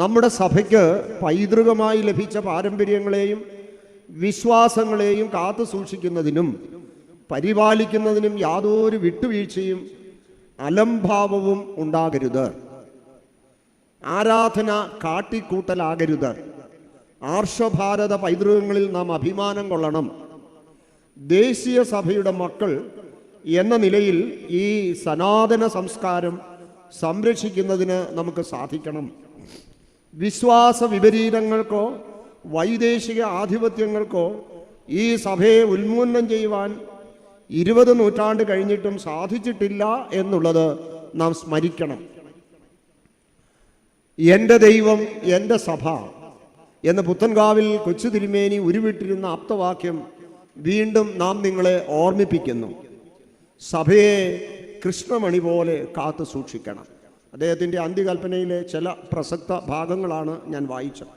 നമ്മുടെ സഭയ്ക്ക് പൈതൃകമായി ലഭിച്ച പാരമ്പര്യങ്ങളെയും വിശ്വാസങ്ങളെയും കാത്തു സൂക്ഷിക്കുന്നതിനും പരിപാലിക്കുന്നതിനും യാതൊരു വിട്ടുവീഴ്ചയും അലംഭാവവും ഉണ്ടാകരുത്. ആരാധന കാട്ടിക്കൂട്ടലാകരുത്. ആർഷഭാരത പൈതൃകങ്ങളിൽ നാം അഭിമാനം കൊള്ളണം. ദേശീയ സഭയുടെ മക്കൾ എന്ന നിലയിൽ ഈ സനാതന സംസ്കാരം സംരക്ഷിക്കുന്നതിന് നമുക്ക് സാധിക്കണം. വിശ്വാസ വിപരീതങ്ങൾക്കോ വൈദേശിക ആധിപത്യങ്ങൾക്കോ ഈ സഭയെ ഉന്മൂലനം ചെയ്യുവാൻ ഇരുപത് നൂറ്റാണ്ട് കഴിഞ്ഞിട്ടും സാധിച്ചിട്ടില്ല എന്നുള്ളത് നാം സ്മരിക്കണം. എന്റെ ദൈവം എന്റെ സഭ എന്ന് പുത്തൻകാവിൽ കൊച്ചു തിരുമേനി ഉരുവിട്ടിരുന്ന ആപ്തവാക്യം വീണ്ടും നാം നിങ്ങളെ ഓർമ്മിപ്പിക്കുന്നു. സഭയെ കൃഷ്ണമണി പോലെ കാത്തു സൂക്ഷിക്കണം. അദ്ദേഹത്തിന്റെ അന്ത്യകൽപ്പനയിലെ ചില പ്രസക്ത ഭാഗങ്ങളാണ് ഞാൻ വായിച്ചത്.